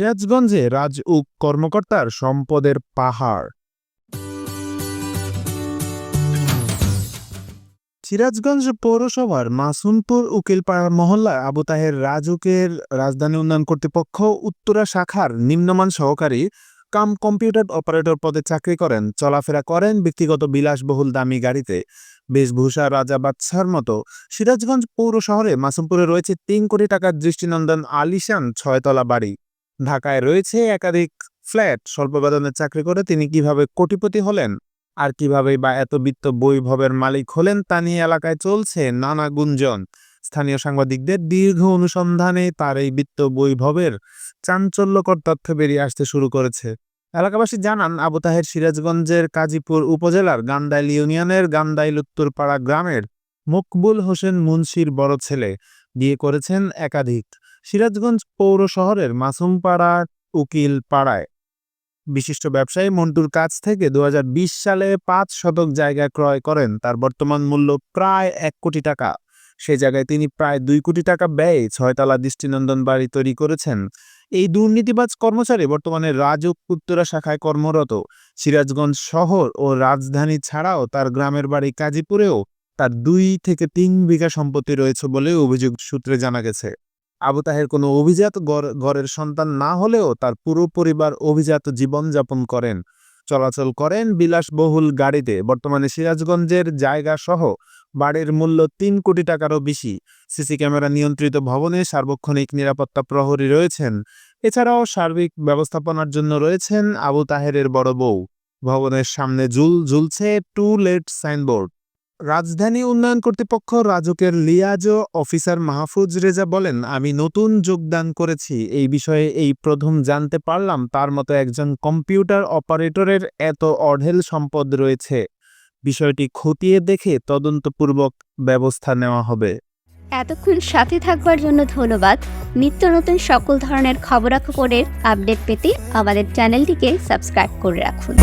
সিরাজগঞ্জে রাজউক কর্মকর্তার সম্পদের পাহাড়। সিরাজগঞ্জ পৌরসভার মাসুমপুর উকিলপাড়া মহল্লায় আবু তাহের রাজুকের রাজধানী উন্নয়ন কর্তৃপক্ষ উত্তরা শাখার নিম্নমান সহকারী কাম কম্পিউটার অপারেটর পদে চাকরি করেন, চলাফেরা করেন ব্যক্তিগত বিলাসবহুল দামি গাড়িতে। বেশভূষা রাজা বাদশার মতো সিরাজগঞ্জ পৌর শহরে মাসুমপুরে রয়েছে তিন কোটি টাকার দৃষ্টিনন্দন আলিশান ছয়তলা বাড়ি। ঢাকায় রয়েছে একাধিক ফ্ল্যাট স্বল্প বেতনে চাকরি করে তিনি কীভাবে কোটিপতি হলেন আর কীভাবে বা এত বিত্ত বৈভবের মালিক হলেন তা নিয়ে এলাকায় চলছে নানা গুঞ্জন। স্থানীয় সাংবাদিকদের দীর্ঘ অনুসন্ধানে তার এই বিত্ত বৈভবের চাঞ্চল্যকর তথ্য বেরিয়ে আসতে শুরু করেছে। এলাকাবাসী জানান, আবু তাহের সিরাজগঞ্জের কাজীপুর উপজেলার গান্দাইল ইউনিয়নের গান্দাইল উত্তরপাড়া গ্রামের মকবুল হোসেন মুন্সির বড় ছেলে। বিয়ে করেছেন একাধিক সিরাজগঞ্জ পৌর শহরের মাসুমপাড়া উকিল পাড়ায়। বিশিষ্ট ব্যবসায়ী মন্টুর কাছ থেকে দুহাজার বিশ সালে পাঁচ শতক জায়গা ক্রয় করেন। তার বর্তমান মূল্য প্রায় এক কোটি টাকা। সেই জায়গায় তিনি প্রায় দুই কোটি টাকা ব্যয়ে ছয়তলা দৃষ্টিনন্দন বাড়ি তৈরি করেছেন। এই দুর্নীতিবাজ কর্মচারী বর্তমানে রাজউক উত্তরা শাখায় কর্মরত। সিরাজগঞ্জ শহর ও রাজধানী ছাড়াও তার গ্রামের বাড়ি কাজীপুরেও তার দুই থেকে তিন বিঘা সম্পত্তি রয়েছে বলে অভিযোগ সূত্রে জানা গেছে। আবু তাহের কোনো অভিজাত ঘরের সন্তান না হলেও তার পুরো পরিবার অভিজাত জীবনযাপন করেন, চলাচল করেন বিলাসবহুল গাড়িতে। বর্তমানে সিরাজগঞ্জের জায়গা সহ বাড়ির মূল্য তিন কোটি টাকারও বেশি। সিসি ক্যামেরা নিয়ন্ত্রিত ভবনে সার্বক্ষণিক নিরাপত্তা প্রহরী রয়েছেন। এছাড়াও সার্বিক ব্যবস্থাপনার জন্য রয়েছেন আবু তাহেরের বড় বউ। ভবনের সামনে ঝুল, ঝুলছে টু লেট সাইনবোর্ড। রাজধানী উন্নয়ন কর্তৃপক্ষ রাজুকের লিয়াজো অফিসার মাহফুজ রেজা বলেন, আমি নতুন যোগদান করেছি। এই বিষয়ে এই প্রথম জানতে পারলাম তার মতো একজন কম্পিউটার অপারেটরের এত অঢেল সম্পদ রয়েছে। বিষয়টি খতিয়ে দেখে তদন্তপূর্বক ব্যবস্থা নেওয়া হবে। এতক্ষণ সাথে থাকবার জন্য ধন্যবাদ। নিত্য নতুন সকল ধরনের খবরাখবরের আপডেট পেতে আমাদের চ্যানেলটিকে সাবস্ক্রাইব করে রাখুন।